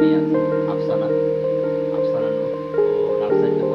মেয়ে আছে আফসানা আফসানা ও নার্সারিতে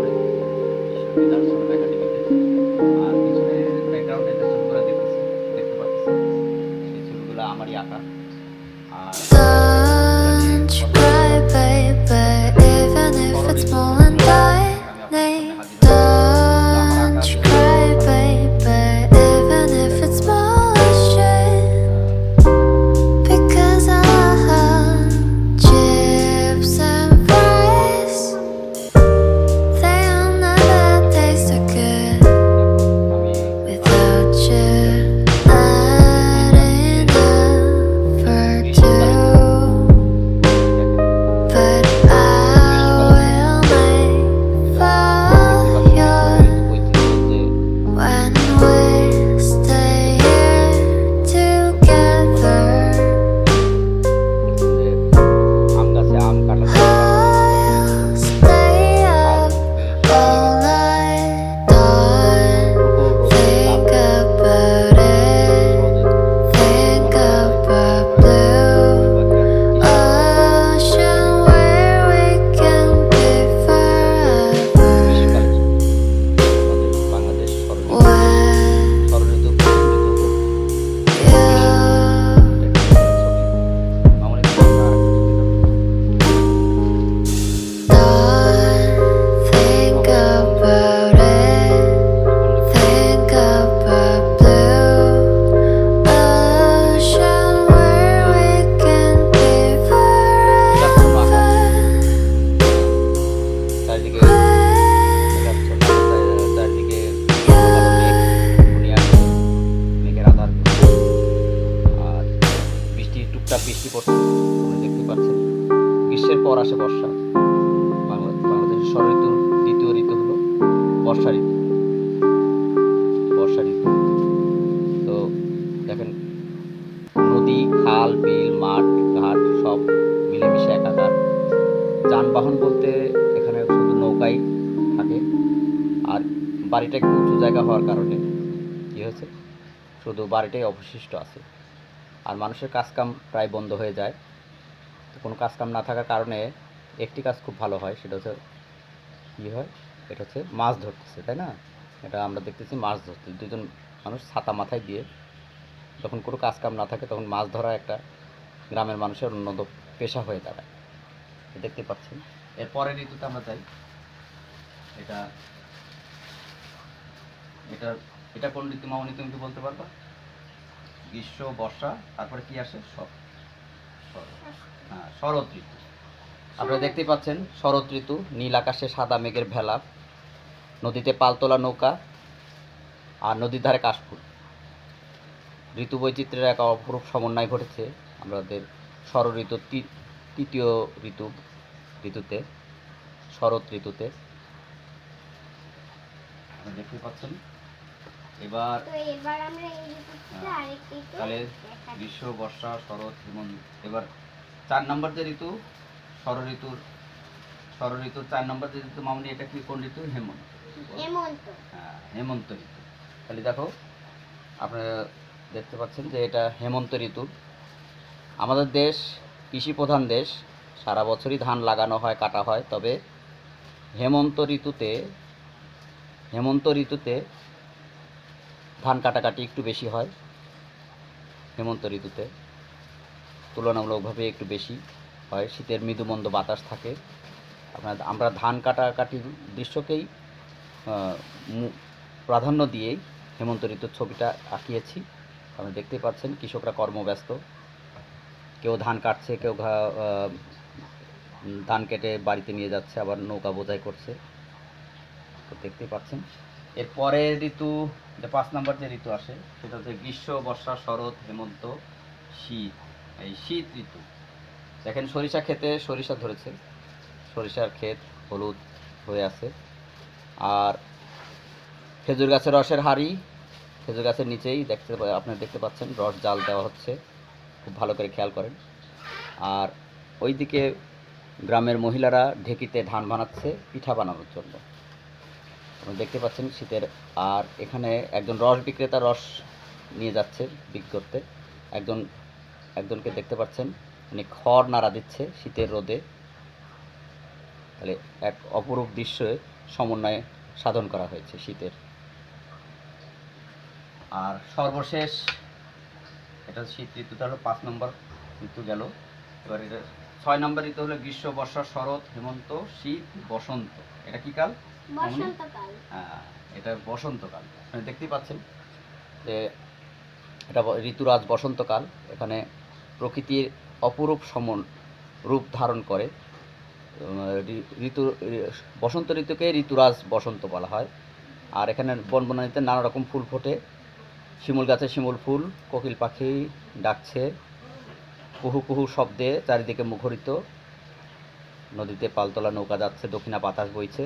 ষড় ঋতুর দ্বিতীয় ঋতু হলো বর্ষা ঋতু। বর্ষা ঋতু। তো দেখেন, নদী, খাল, বিল, মাঠ, ঘাট সব মিলেমিশে একাকার। যানবাহন বলতে এখানে শুধু নৌকাই থাকে। আর বাড়িটা একটু উঁচু জায়গা হওয়ার কারণে কী হয়েছে? শুধু বাড়িটাই অবশিষ্ট আছে। আর মানুষের কাজকাম প্রায় বন্ধ হয়ে যায়। কোনো কাজকাম না থাকার কারণে একটি কাজ খুব ভালো হয়, সেটা হচ্ছে কী হয়? এটা হচ্ছে মাছ ধরতেছে, তাই না? এটা আমরা দেখতেছি মাছ ধরতে, দুজন মানুষ ছাতা মাথায় দিয়ে যখন কোনো কাজ কাম না থাকে তখন মাছ ধরা একটা গ্রামের মানুষের উন্নত পেশা হয়ে দাঁড়ায়। দেখতে পাচ্ছেন। এর পরের ঋতুতে আমরা যাই। এটা এটা এটা কোন ঋতু মামনি তুমি বলতে পারবা? গ্রীষ্ম, বর্ষা, তারপরে কি আসে? সব। হ্যাঁ শরৎ ঋতু। আপনারা দেখতেই পাচ্ছেন, শরৎ ঋতু, নীল আকাশে সাদা মেঘের ভেলা, নদীতে পালতোলা নৌকা আর নদীর ধারে কাশফুল। ঋতু বৈচিত্র্যের এক অপরূপ সমন্বয় ঘটেছে আমাদের শরৎ ঋতু তৃতীয় ঋতু, ঋতুতে, শরৎ ঋতুতে। দেখতে পাচ্ছেন এবার তো এবার আমরা এই ঋতুতে হ্যাঁ। তাহলে গ্রীষ্ম বর্ষা শরৎ হেমন্ত। এবার চার নম্বর যে ঋতু শর ঋতুর শর ঋতুর চার নম্বর যে ঋতু মামনি এটা কি কোন ঋতু? হেমন্ত। হেমন্ত। হ্যাঁ হেমন্ত ঋতু। তাহলে দেখো আপনারা দেখতে পাচ্ছেন যে এটা হেমন্ত ঋতু। আমাদের দেশ কৃষি প্রধান দেশ সারা বছরই ধান লাগানো হয় কাটা হয়। তবে হেমন্ত ঋতুতে হেমন্ত ঋতুতে ধান কাটাকাটি একটু বেশি হয় হেমন্ত ঋতুতে। তুলনামূলকভাবে একটু বেশি হয়। শীতের মৃদুমন্দ বাতাস থাকে। আপনার আমরা ধান কাটাকাটির দৃশ্যকেই প্রাধান্য দিয়েই হেমন্ত ঋতুর ছবিটা আঁকিয়েছি। আপনি দেখতেই পাচ্ছেন কৃষকরা কর্মব্যস্ত। কেউ ধান কাটছে, কেউ ধান কেটে বাড়িতে নিয়ে যাচ্ছে, আবার নৌকা বোঝাই করছে। তো দেখতেই পাচ্ছেন এর পরের ঋতু, যে পাঁচ নম্বর যে ঋতু আসে, সেটা হচ্ছে গ্রীষ্ম, বর্ষা, শরৎ, হেমন্ত, শীত। এই শীত ঋতু। দেখেন, সরিষা ক্ষেতে সরিষা ধরেছে। সরিষার ক্ষেত হলুদ হয়ে আছে। আর খেজুর গাছের রসের হাঁড়ি, খেজুর গাছের নিচেই দেখতে আপনারা দেখতে পাচ্ছেন, রস জাল দেওয়া হচ্ছে। খুব ভালো করে খেয়াল করেন। আর ওইদিকে গ্রামের মহিলারা ঢেকিতে ধান বানাচ্ছে, পিঠা বানানোর জন্য। দেখতে পাচ্ছেন শীতের আর এখানে একজন রস বিক্রেতা রস নিয়ে যাচ্ছে বিক্রি করতে। একজন, একজনকে দেখতে পাচ্ছেন, উনি খড় নাড়া দিচ্ছে শীতের রোদে। তাহলে এক অপরূপ দৃশ্যে সমন্বয় সাধন করা হয়েছে শীতের। আর সর্বশেষ, এটা শীত ঋতুটা হলো পাঁচ নম্বর ঋতু গেল। এবার এটা, ছয় নম্বর ঋতু হলো গ্রীষ্ম বর্ষা শরৎ, হেমন্ত, শীত, বসন্ত। এটা কি কাল? বসন্তকাল। হ্যাঁ, এটা বসন্তকাল। আপনি দেখতেই পাচ্ছেন যে এটা ঋতুরাজ বসন্তকাল। এখানে প্রকৃতির অপরূপ সমন রূপ ধারণ করে। ঋতু বসন্ত ঋতুকে ঋতুরাজ বসন্ত বলা হয়। আর এখানে বনবনানিতে নানা রকম ফুল ফোটে। শিমুল গাছে শিমুল ফুল কোকিল পাখি ডাকছে কুহু কুহু শব্দে চারিদিকে মুখরিত। নদীতে পালতোলা নৌকা যাচ্ছে দক্ষিণা বাতাস বইছে।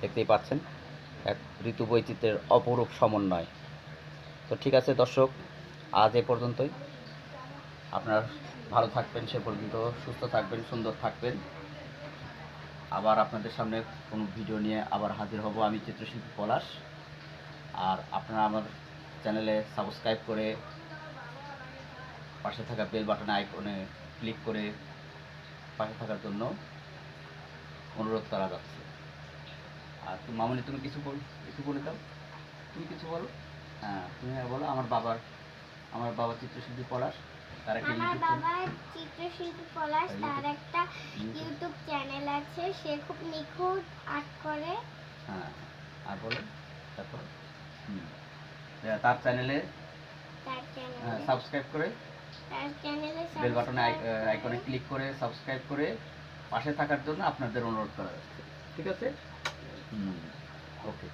দেখতেই পাচ্ছেন, এক ঋতু বৈচিত্র্যের অপরূপ সমন্বয়। তো ঠিক আছে দর্শক, আজ এ পর্যন্তই। আপনার ভালো থাকবেন, সে পর্যন্ত সুস্থ থাকবেন, সুন্দর থাকবেন। আবার আপনাদের সামনে কোনো ভিডিও নিয়ে আবার হাজির হব আমি চিত্রশিল্পী পলাশ। আর আপনারা আমার চ্যানেলে সাবস্ক্রাইব করে পাশে থাকা বেল বাটনে আইকনে ক্লিক করে পাশে থাকার জন্য অনুরোধ করা যাচ্ছে। আর তুমি মামনি তুমি কিছু বল কিছু বলে দাও। তুমি কিছু বলো? হ্যাঁ তুমি বলো আমার বাবার আমার বাবা চিত্রশিল্পী পলাশ তার একটা আমার বাবা চিত্রশিল্পী পলাশ তার একটা ইউটিউব- চ্যানেল আছে সে খুব নিখুঁত আর্ট করে। হ্যাঁ আর বলো তারপর? তার চ্যানেলে সাবস্ক্রাইব করে। বেল বাটনে। আইকনে ক্লিক করে। সাবস্ক্রাইব করে পাশে থাকার জন্য আপনাদের অনুরোধ করা যাচ্ছে ঠিক আছে? Mm, okay.